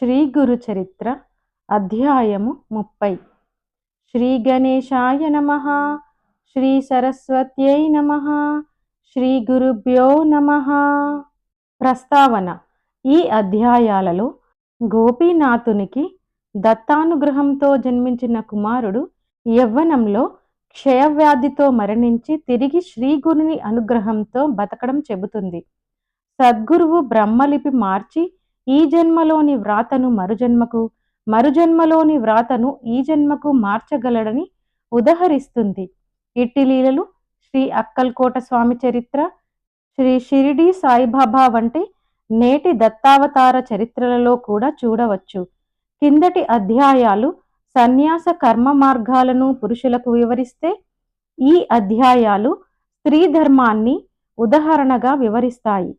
శ్రీ గురు చరిత్ర అధ్యాయము ముప్పై. శ్రీ గణేశాయ నమ. శ్రీ సరస్వత్యై నమ. శ్రీ గురుభ్యో నమ. ప్రస్తావన. ఈ అధ్యాయాలలో గోపీనాథునికి దత్తానుగ్రహంతో జన్మించిన కుమారుడు యవ్వనంలో క్షయవ్యాధితో మరణించి తిరిగి శ్రీగురుని అనుగ్రహంతో బతకడం చెబుతుంది. సద్గురువు బ్రహ్మలిపి మార్చి ఈ జన్మలోని వ్రాతను మరుజన్మకు మరుజన్మలోని వ్రాతను ఈ జన్మకు మార్చగలడని ఉదహరిస్తుంది. ఇట్టి లీలలు శ్రీ అక్కల్కోట స్వామి చరిత్ర శ్రీ షిరిడి సాయిబాబా వంటి నేటి దత్తావతార చరిత్రలలో కూడా చూడవచ్చు. కిందటి అధ్యాయాలు సన్యాస కర్మ మార్గాలను పురుషులకు వివరిస్తే ఈ అధ్యాయాలు స్త్రీ ధర్మాన్ని ఉదాహరణగా వివరిస్తాయి.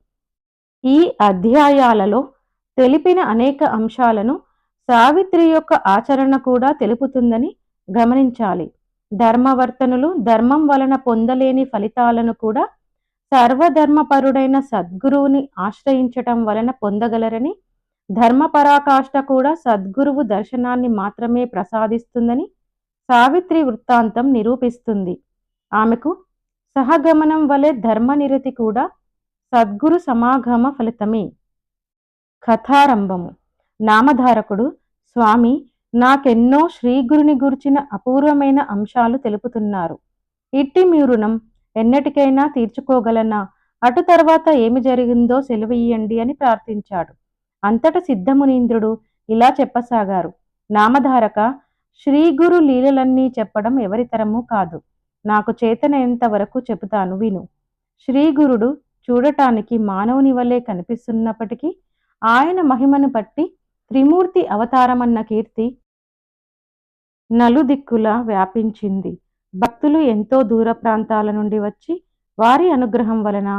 ఈ అధ్యాయాలలో తెలిపిన అనేక అంశాలను సావిత్రి యొక్క ఆచరణ కూడా తెలుపుతుందని గమనించాలి. ధర్మవర్తనులు ధర్మం వలన పొందలేని ఫలితాలను కూడా సర్వధర్మపరుడైన సద్గురువుని ఆశ్రయించటం వలన పొందగలరని ధర్మపరాకాష్ట కూడా సద్గురువు దర్శనాన్ని మాత్రమే ప్రసాదిస్తుందని సావిత్రి వృత్తాంతం నిరూపిస్తుంది. ఆమెకు సహగమనం వలె ధర్మనిరతి కూడా సద్గురు సమాగమ ఫలితమే. కథారంభము. నామధారకుడు స్వామి నాకెన్నో శ్రీగురుని గురించిన అపూర్వమైన అంశాలు తెలుపుతున్నారు. ఇట్టి మీ రుణం ఎన్నటికైనా తీర్చుకోగలనా? అటు తర్వాత ఏమి జరిగిందో సెలవియ్యండి అని ప్రార్థించాడు. అంతట సిద్ధమునీంద్రుడు ఇలా చెప్పసాగారు. నామధారక శ్రీగురు లీలలన్నీ చెప్పడం ఎవరితరము కాదు. నాకు చేతనైనంత వరకు చెబుతాను విను. శ్రీగురుడు చూడటానికి మానవుని వలె కనిపిస్తున్నప్పటికీ ఆయన మహిమను బట్టి త్రిమూర్తి అవతారమన్న కీర్తి నలుదిక్కులా వ్యాపించింది. భక్తులు ఎంతో దూర ప్రాంతాల నుండి వచ్చి వారి అనుగ్రహం వలన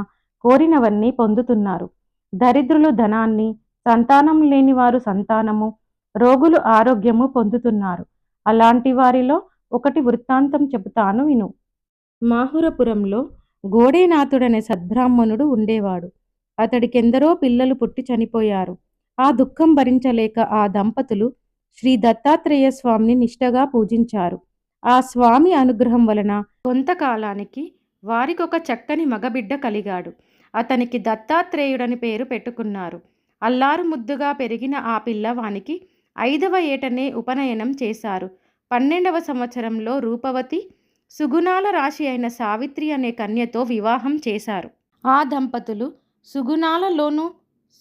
కోరినవన్నీ పొందుతున్నారు. దరిద్రులు ధనాన్ని సంతానం లేని వారు సంతానము రోగులు ఆరోగ్యము పొందుతున్నారు. అలాంటి వారిలో ఒకటి వృత్తాంతం చెబుతాను విను. మాహురపురంలో గోడేనాథుడనే సద్బ్రాహ్మణుడు ఉండేవాడు. అతడికెందరో పిల్లలు పుట్టి చనిపోయారు. ఆ దుఃఖం భరించలేక ఆ దంపతులు శ్రీ దత్తాత్రేయ స్వామిని నిష్టగా పూజించారు. ఆ స్వామి అనుగ్రహం వలన కొంతకాలానికి వారికొక చక్కని మగబిడ్డ కలిగాడు. అతనికి దత్తాత్రేయుడని పేరు పెట్టుకున్నారు. అల్లారు ముద్దుగా పెరిగిన ఆ పిల్లవానికి ఐదవ ఏటనే ఉపనయనం చేశారు. పన్నెండవ సంవత్సరంలో రూపవతి సుగుణాల రాశి అయిన సావిత్రి అనే కన్యతో వివాహం చేశారు. ఆ దంపతులు సుగుణాలలోనూ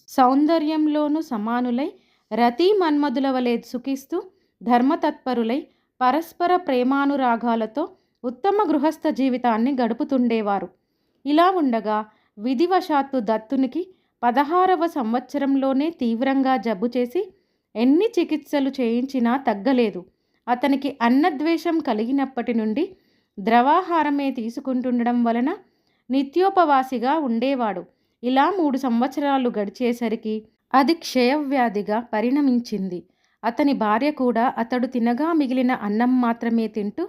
సౌందర్యంలోనూ సమానులై రతి మన్మధుల వలె సుఖిస్తూ ధర్మతత్పరులై పరస్పర ప్రేమానురాగాలతో ఉత్తమ గృహస్థ జీవితాన్ని గడుపుతుండేవారు. ఇలా ఉండగా విధివశాత్తు దత్తునికి పదహారవ సంవత్సరంలోనే తీవ్రంగా జబ్బు చేసి ఎన్ని చికిత్సలు చేయించినా తగ్గలేదు. అతనికి అన్నద్వేషం కలిగినప్పటి నుండి ద్రవాహారమే తీసుకుంటుండడం వలన నిత్యోపవాసిగా ఉండేవాడు. ఇలా మూడు సంవత్సరాలు గడిచేసరికి అది క్షయవ్యాధిగా పరిణమించింది. అతని భార్య కూడా అతడు తినగా మిగిలిన అన్నం మాత్రమే తింటూ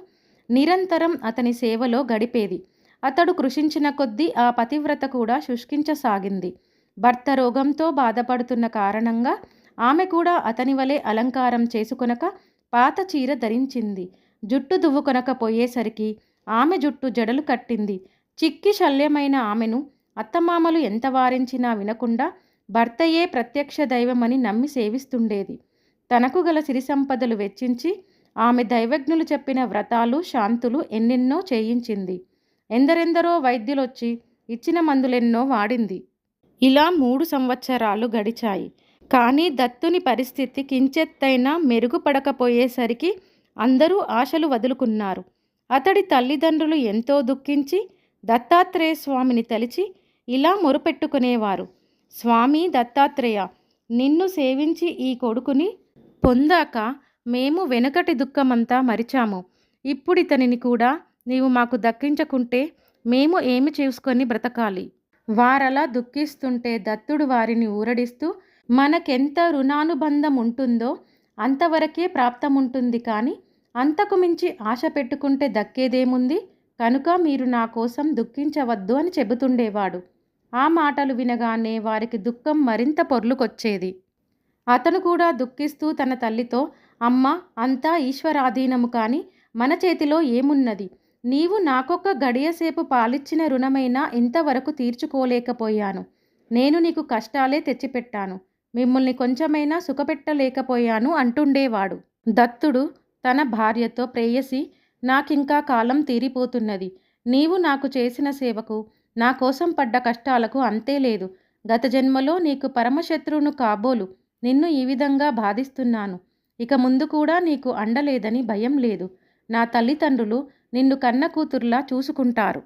నిరంతరం అతని సేవలో గడిపేది. అతడు కృషించిన కొద్దీ ఆ పతివ్రత కూడా శుష్కించసాగింది. భర్త రోగంతో బాధపడుతున్న కారణంగా ఆమె కూడా అతని వలె అలంకారం చేసుకొనక పాత చీర ధరించింది. జుట్టు దువ్వుకొనకపోయేసరికి ఆమె జుట్టు జడలు కట్టింది. చిక్కి శల్యమైన ఆమెను అత్తమామలు ఎంత వారించినా వినకుండా భర్తయే ప్రత్యక్ష దైవమని నమ్మి సేవిస్తుండేది. తనకు గల సిరి సంపదలు వెచ్చించి ఆమె దైవజ్ఞులు చెప్పిన వ్రతాలు శాంతులు ఎన్నెన్నో చేయించింది. ఎందరెందరో వైద్యులొచ్చి ఇచ్చిన మందులెన్నో వాడింది. ఇలా మూడు సంవత్సరాలు గడిచాయి. కానీ దత్తుని పరిస్థితి కించెత్తైనా మెరుగుపడకపోయేసరికి అందరూ ఆశలు వదులుకున్నారు. అతడి తల్లిదండ్రులు ఎంతో దుఃఖించి దత్తాత్రేయ స్వామిని తలిచి ఇలా మొరుపెట్టుకునేవారు. స్వామి దత్తాత్రేయ నిన్ను సేవించి ఈ కొడుకుని పొందాక మేము వెనుకటి దుఃఖమంతా మరిచాము. ఇప్పుడు ఇతనిని కూడా నీవు మాకు దక్కించకుంటే మేము ఏమి చేసుకొని బ్రతకాలి వారలా దుఃఖిస్తుంటే దత్తుడు వారిని ఊరడిస్తూ మనకెంత రుణానుబంధం ఉంటుందో అంతవరకే ప్రాప్తముంటుంది కానీ అంతకు మించి ఆశ పెట్టుకుంటే దక్కేదేముంది? కనుక మీరు నా కోసం దుఃఖించవద్దు అని చెబుతుండేవాడు. ఆ మాటలు వినగానే వారికి దుఃఖం మరింత పొర్లుకొచ్చేది. అతను కూడా దుఃఖిస్తూ తన తల్లితో అమ్మ అంతా ఈశ్వరాధీనము కాని మన చేతిలో ఏమున్నది? నీవు నాకొక్క గడియసేపు పాలిచ్చిన రుణమైనా ఇంతవరకు తీర్చుకోలేకపోయాను. నేను నీకు కష్టాలే తెచ్చిపెట్టాను. మిమ్మల్ని కొంచెమైనా సుఖపెట్టలేకపోయాను అంటుండేవాడు. దత్తుడు తన భార్యతో ప్రేయసి నాకింకా కాలం తీరిపోతున్నది. నీవు నాకు చేసిన సేవకు నా కోసం పడ్డ కష్టాలకు అంతే లేదు. గత జన్మలో నీకు పరమశత్రువును కాబోలు. నిన్ను ఈ విధంగా బాధిస్తున్నాను. ఇక ముందు కూడా నీకు అండలేదని భయం లేదు. నా తల్లిదండ్రులు నిన్ను కన్న కూతుర్లా చూసుకుంటారు.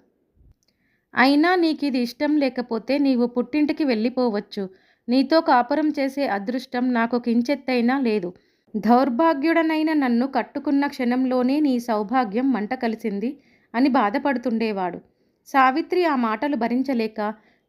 అయినా నీకు ఇది ఇష్టం లేకపోతే నీవు పుట్టింటికి వెళ్ళిపోవచ్చు. నీతో కాపురం చేసే అదృష్టం నాకు కించెత్తైనా లేదు. దౌర్భాగ్యుడనైన నన్ను కట్టుకున్న క్షణంలోనే నీ సౌభాగ్యం మంట కలిసింది అని బాధపడుతుండేవాడు. సావిత్రి ఆ మాటలు భరించలేక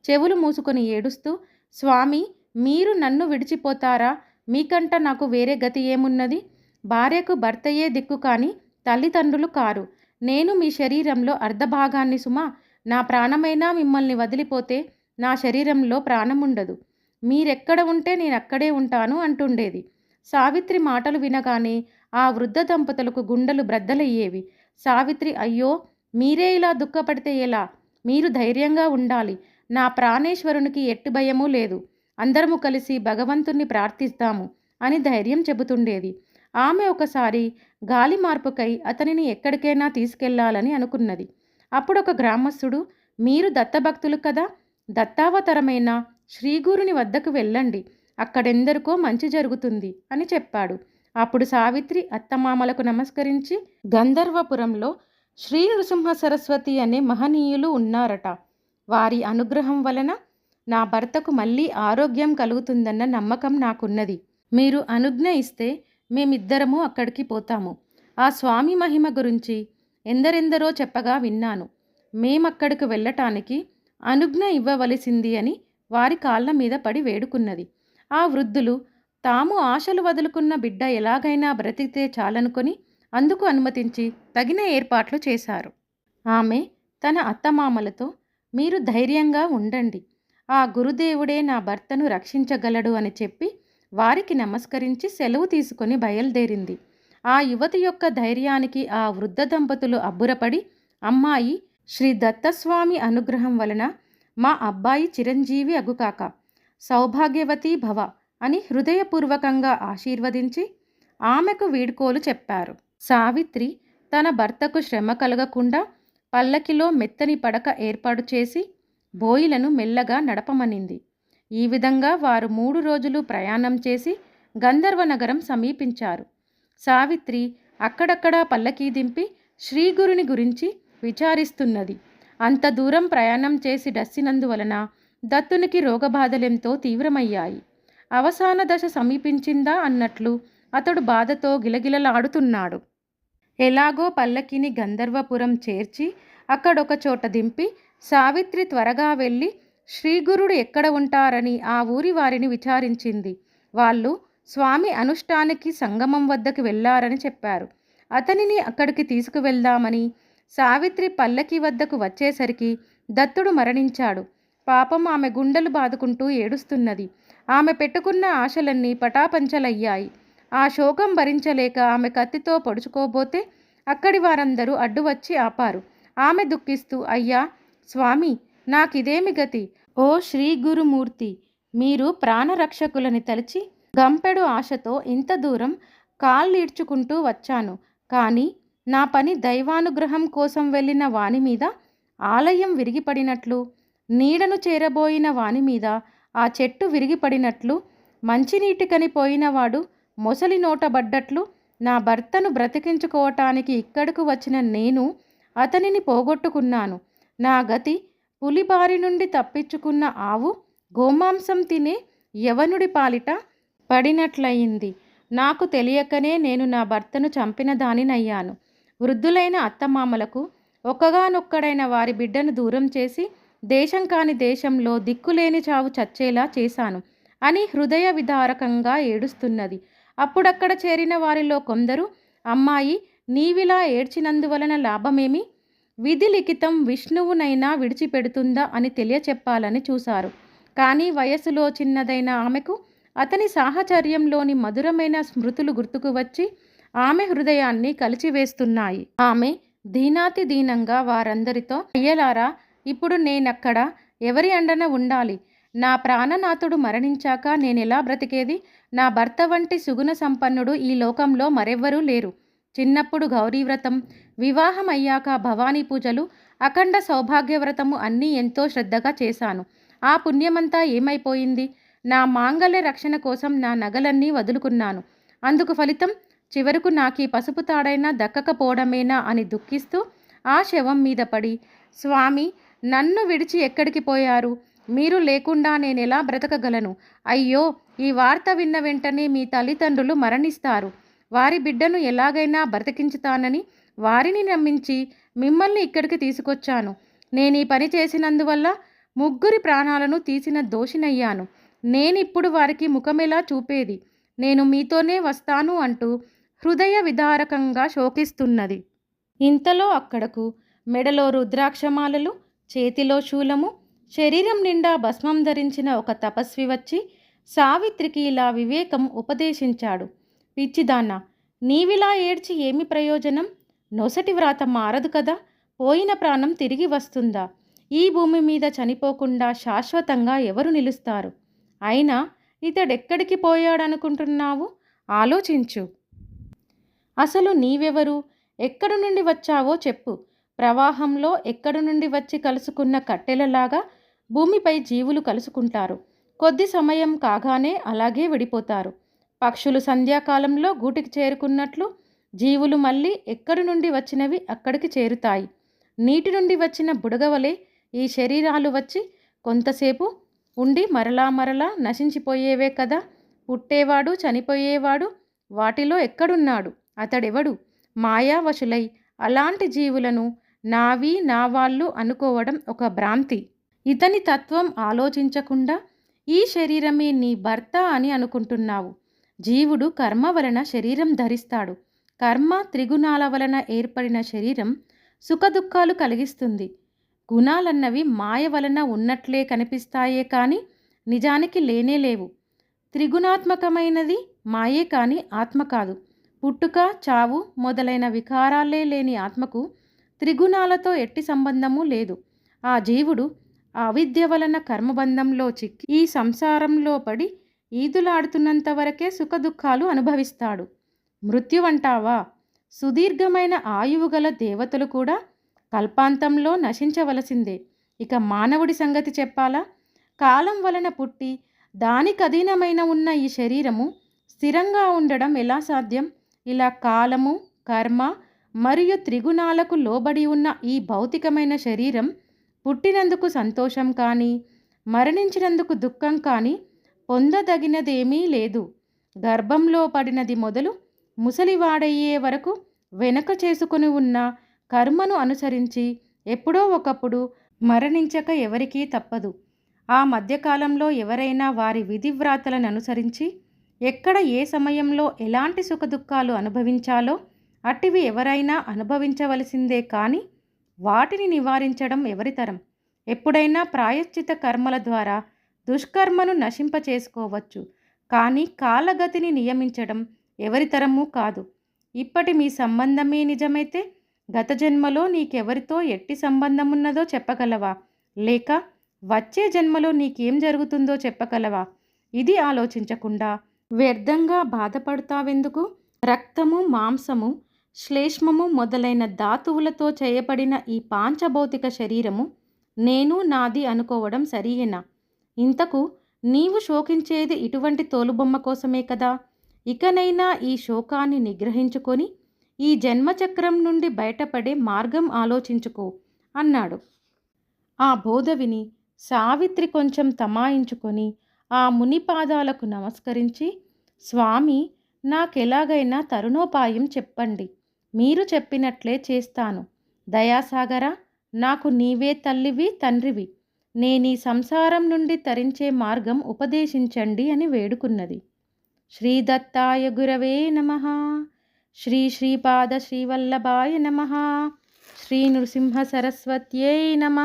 చెవులు మూసుకొని ఏడుస్తూ స్వామి మీరు నన్ను విడిచిపోతారా? మీకంట నాకు వేరే గతి ఏమున్నది? భార్యకు భర్తయే దిక్కు కాని తల్లిదండ్రులు కారు. నేను మీ శరీరంలో అర్ధభాగాన్ని సుమా నా ప్రాణమైనా మిమ్మల్ని వదిలిపోతే నా శరీరంలో ప్రాణముండదు. మీరెక్కడ ఉంటే నేను అక్కడే ఉంటాను అంటుండేది. సావిత్రి మాటలు వినగానే ఆ వృద్ధ దంపతులకు గుండెలు బ్రద్దలయ్యేవి. సావిత్రి అయ్యో మీరే ఇలా దుఃఖపడితే ఎలా? మీరు ధైర్యంగా ఉండాలి. నా ప్రాణేశ్వరునికి ఎట్టు భయమూ లేదు. అందరము కలిసి భగవంతుణ్ణి ప్రార్థిస్తాము అని ధైర్యం చెబుతుండేది. ఆమె ఒకసారి గాలి మార్పుకై అతనిని ఎక్కడికైనా తీసుకెళ్ళాలని అనుకున్నది. అప్పుడు ఒక గ్రామస్తుడు మీరు దత్తభక్తులు కదా? దత్తావతరమైన శ్రీగురుని వద్దకు వెళ్ళండి. అక్కడెందరికో మంచి జరుగుతుంది అని చెప్పాడు. అప్పుడు సావిత్రి అత్తమామలకు నమస్కరించి గంధర్వపురంలో శ్రీ నృసింహ సరస్వతి అనే మహనీయులు ఉన్నారట. వారి అనుగ్రహం వలన నా భర్తకు మళ్ళీ ఆరోగ్యం కలుగుతుందన్న నమ్మకం నాకున్నది. మీరు అనుజ్ఞ ఇస్తే మేమిద్దరము అక్కడికి పోతాము. ఆ స్వామి మహిమ గురించి ఎందరెందరో చెప్పగా విన్నాను. మేమక్కడికి వెళ్ళటానికి అనుజ్ఞ ఇవ్వవలసింది అని వారి కాళ్ళ మీద పడి వేడుకున్నది. ఆ వృద్ధులు తాము ఆశలు వదులుకున్న బిడ్డ ఎలాగైనా బ్రతికితే చాలనుకొని అందుకు అనుమతించి తగిన ఏర్పాట్లు చేశారు. ఆమె తన అత్తమామలతో మీరు ధైర్యంగా ఉండండి. ఆ గురుదేవుడే నా భర్తను రక్షించగలడు అని చెప్పి వారికి నమస్కరించి సెలవు తీసుకొని బయలుదేరింది. ఆ యువతి యొక్క ధైర్యానికి ఆ వృద్ధ దంపతులు అబ్బురపడి అమ్మాయి శ్రీ దత్తస్వామి అనుగ్రహం వలన మా అబ్బాయి చిరంజీవి అగుకాక సౌభాగ్యవతి భవ అని హృదయపూర్వకంగా ఆశీర్వదించి ఆమెకు వీడ్కోలు చెప్పారు. సావిత్రి తన భర్తకు శ్రమ కలగకుండా పల్లకిలో మెత్తని పడక ఏర్పాటు చేసి బోయిలను మెల్లగా నడపమనింది. ఈ విధంగా వారు మూడు రోజులు ప్రయాణం చేసి గంధర్వ నగరం సమీపించారు. సావిత్రి అక్కడక్కడా పల్లకీ దింపి శ్రీగురుని గురించి విచారిస్తున్నది. అంత దూరం ప్రయాణం చేసి డస్సినందువలన దత్తునికి రోగబాధలెంతో తీవ్రమయ్యాయి. అవసాన దశ సమీపించిందా అన్నట్లు అతడు బాధతో గిలగిలలాడుతున్నాడు. ఎలాగో పల్లకిని గంధర్వపురం చేర్చి అక్కడొక చోట దింపి సావిత్రి త్వరగా వెళ్ళి శ్రీగురుడు ఎక్కడ ఉంటారని ఆ ఊరి వారిని విచారించింది. వాళ్ళు స్వామి అనుష్ఠానికి సంగమం వద్దకు వెళ్ళారని చెప్పారు. అతనిని అక్కడికి తీసుకువెళ్దామని సావిత్రి పల్లకి వద్దకు వచ్చేసరికి దత్తుడు మరణించాడు. పాపం ఆమె గుండెలు బాదుకుంటూ ఏడుస్తున్నది. ఆమె పెట్టుకున్న ఆశలన్నీ పటాపంచలయ్యాయి. ఆ శోకం భరించలేక ఆమె కత్తితో పొడుచుకోబోతే అక్కడి వారందరూ అడ్డు వచ్చి ఆపారు. ఆమె దుఃఖిస్తూ అయ్యా స్వామి నాకిదేమి గతి? ఓ శ్రీ గురుమూర్తి మీరు ప్రాణరక్షకులని తలిచి గంపెడు ఆశతో ఇంత దూరం కాళ్ళీడ్చుకుంటూ వచ్చాను. కానీ నా పని దైవానుగ్రహం కోసం వెళ్ళిన వాని మీద ఆలయం విరిగిపడినట్లు నీడను చేరబోయిన వాని మీద ఆ చెట్టు విరిగిపడినట్లు మంచినీటికని పోయినవాడు మొసలి నోటబడ్డట్లు నా భర్తను బ్రతికించుకోవటానికి ఇక్కడకు వచ్చిన నేను అతనిని పోగొట్టుకున్నాను. నా గతి పులి బారి నుండి తప్పించుకున్న ఆవు గోమాంసం తినే యవనుడి పాలిట పడినట్లయింది. నాకు తెలియకనే నేను నా భర్తను చంపిన దానినయ్యాను. వృద్ధులైన అత్తమామలకు ఒక్కగానొక్కడైన వారి బిడ్డను దూరం చేసి దేశం కాని దేశంలో దిక్కులేని చావు చచ్చేలా చేశాను అని హృదయ విదారకంగా ఏడుస్తున్నది. అప్పుడక్కడ చేరిన వారిలో కొందరు అమ్మాయి నీవిలా ఏడ్చినందువలన లాభమేమి? విధి లిఖితం విష్ణువునైనా విడిచిపెడుతుందా? అని తెలియచెప్పాలని చూశారు. కానీ వయసులో చిన్నదైన ఆమెకు అతని సాహచర్యంలోని మధురమైన స్మృతులు గుర్తుకు వచ్చి ఆమె హృదయాన్ని కలిచివేస్తున్నాయి. ఆమె దీనాతి దీనంగా వారందరితో అయ్యలారా ఇప్పుడు నేనక్కడ ఎవరి అండన ఉండాలి? నా ప్రాణనాథుడు మరణించాక నేనెలా బ్రతికేది? నా భర్త వంటి సుగుణ సంపన్నుడు ఈ లోకంలో మరెవ్వరూ లేరు. చిన్నప్పుడు గౌరీవ్రతం వివాహం అయ్యాక భవానీ పూజలు అఖండ సౌభాగ్యవ్రతము అన్నీ ఎంతో శ్రద్ధగా చేశాను. ఆ పుణ్యమంతా ఏమైపోయింది? నా మాంగళ్య రక్షణ కోసం నా నగలన్నీ వదులుకున్నాను. అందుకు ఫలితం చివరకు నాకీ పసుపు తాడైనా దక్కకపోవడమేనా అని దుఃఖిస్తూ ఆ శవం మీద పడి స్వామి నన్ను విడిచి ఎక్కడికి పోయారు? మీరు లేకుండా నేను ఎలా బ్రతకగలను? అయ్యో ఈ వార్త విన్న వెంటనే మీ తల్లిదండ్రులు మరణిస్తారు. వారి బిడ్డను ఎలాగైనా బ్రతికించుతానని వారిని నమ్మించి మిమ్మల్ని ఇక్కడికి తీసుకొచ్చాను. నేను ఈ పని చేసినందువల్ల ముగ్గురి ప్రాణాలను తీసిన దోషినయ్యాను. నేనిప్పుడు వారికి ముఖమెలా చూపేది? నేను మీతోనే వస్తాను అంటూ హృదయ విదారకంగా శోకిస్తున్నది. ఇంతలో అక్కడకు మెడలో రుద్రాక్షమాలలు చేతిలో శూలము శరీరం నిండా భస్మం ధరించిన ఒక తపస్వి వచ్చి సావిత్రికి ఇలా వివేకం ఉపదేశించాడు. పిచ్చిదాన్న నీవిలా ఏడ్చి ఏమి ప్రయోజనం? నొసటి వ్రాత మారదు కదా? పోయిన ప్రాణం తిరిగి వస్తుందా? ఈ భూమి మీద చనిపోకుండా శాశ్వతంగా ఎవరు నిలుస్తారు? అయినా ఇతడెక్కడికి పోయాడనుకుంటున్నావు? ఆలోచించు. అసలు నీవెవరు? ఎక్కడి నుండి వచ్చావో చెప్పు. ప్రవాహంలో ఎక్కడి నుండి వచ్చి కలుసుకున్న కట్టెలలాగా భూమిపై జీవులు కలుసుకుంటారు. కొద్ది సమయం కాగానే అలాగే విడిపోతారు. పక్షులు సంధ్యాకాలంలో గూటికి చేరుకున్నట్లు జీవులు మళ్ళీ ఎక్కడి నుండి వచ్చినవి అక్కడికి చేరుతాయి. నీటి నుండి వచ్చిన బుడగవలే ఈ శరీరాలు వచ్చి కొంతసేపు ఉండి మరలా మరలా నశించిపోయేవే కదా. పుట్టేవాడు చనిపోయేవాడు వాటిలో ఎక్కడున్నాడు? అతడెవడు? మాయావశులై. అలాంటి జీవులను నావి నా వాళ్ళు అనుకోవడం ఒక భ్రాంతి. ఇతని తత్వం ఆలోచించకుండా ఈ శరీరమే నీ భర్త అని అనుకుంటున్నావు. జీవుడు కర్మ వలన శరీరం ధరిస్తాడు. కర్మ త్రిగుణాల వలన ఏర్పడిన శరీరం సుఖదుఖాలు కలిగిస్తుంది. గుణాలన్నవి మాయ వలన ఉన్నట్లే కనిపిస్తాయే కానీ నిజానికి లేనే లేవు. త్రిగుణాత్మకమైనది మాయే కానీ ఆత్మ కాదు. పుట్టుక చావు మొదలైన వికారాలే లేని ఆత్మకు త్రిగుణాలతో ఎట్టి సంబంధము లేదు. ఆ జీవుడు అవిద్య వలన కర్మబంధంలో చిక్కి ఈ సంసారంలో పడి ఈదులాడుతున్నంత వరకే సుఖదుఖాలు అనుభవిస్తాడు. మృత్యువంటావా సుదీర్ఘమైన ఆయువు గల దేవతలు కూడా కల్పాంతంలో నశించవలసిందే. ఇక మానవుడి సంగతి చెప్పాలా? కాలం వలన పుట్టి దానికి అధీనమైన ఉన్న ఈ శరీరము స్థిరంగా ఉండడం ఎలా సాధ్యం? ఇలా కాలము కర్మ మరియు త్రిగుణాలకు లోబడి ఉన్న ఈ భౌతికమైన శరీరం పుట్టినందుకు సంతోషం కానీ మరణించినందుకు దుఃఖం కానీ పొందదగినదేమీ లేదు. గర్భంలో పడినది మొదలు ముసలివాడయ్యే వరకు వెనక చేసుకుని ఉన్న కర్మను అనుసరించి ఎప్పుడో ఒకప్పుడు మరణించక ఎవరికీ తప్పదు. ఆ మధ్యకాలంలో ఎవరైనా వారి విధివ్రాతలను అనుసరించి ఎక్కడ ఏ సమయంలో ఎలాంటి సుఖదుఖాలు అనుభవించాలో అట్టివి ఎవరైనా అనుభవించవలసిందే కానీ వాటిని నివారించడం ఎవరితరం? ఎప్పుడైనా ప్రాయశ్చిత కర్మల ద్వారా దుష్కర్మను నశింపచేసుకోవచ్చు కానీ కాలగతిని నియమించడం ఎవరితరము కాదు. ఇప్పటి మీ సంబంధమే నిజమైతే గత జన్మలో నీకెవరితో ఎట్టి సంబంధం ఉన్నదో చెప్పగలవా? లేక వచ్చే జన్మలో నీకేం జరుగుతుందో చెప్పగలవా? ఇది ఆలోచించకుండా వ్యర్థంగా బాధపడతావెందుకు? రక్తము మాంసము శ్లేష్మము మొదలైన ధాతువులతో చేయబడిన ఈ పాంచభౌతిక శరీరము నేను నాది అనుకోవడం సరియేనా. ఇంతకు నీవు శోకించేది ఇటువంటి తోలుబొమ్మ కోసమే కదా. ఇకనైనా ఈ శోకాన్ని నిగ్రహించుకొని ఈ జన్మచక్రం నుండి బయటపడే మార్గం ఆలోచించుకో అన్నాడు. ఆ బోధ విని సావిత్రి కొంచెం తమాయించుకొని ఆ మునిపాదాలకు నమస్కరించి స్వామి నాకెలాగైనా తరుణోపాయం చెప్పండి. మీరు చెప్పినట్లే చేస్తాను. దయాసాగర నాకు నీవే తల్లివి తండ్రివి. నేనీ సంసారం నుండి తరించే మార్గం ఉపదేశించండి అని వేడుకున్నది. శ్రీదత్తాయ గురవే నమ. శ్రీ శ్రీపాద శ్రీవల్లభాయ నమ. శ్రీ నృసింహ సరస్వత్యై నమ.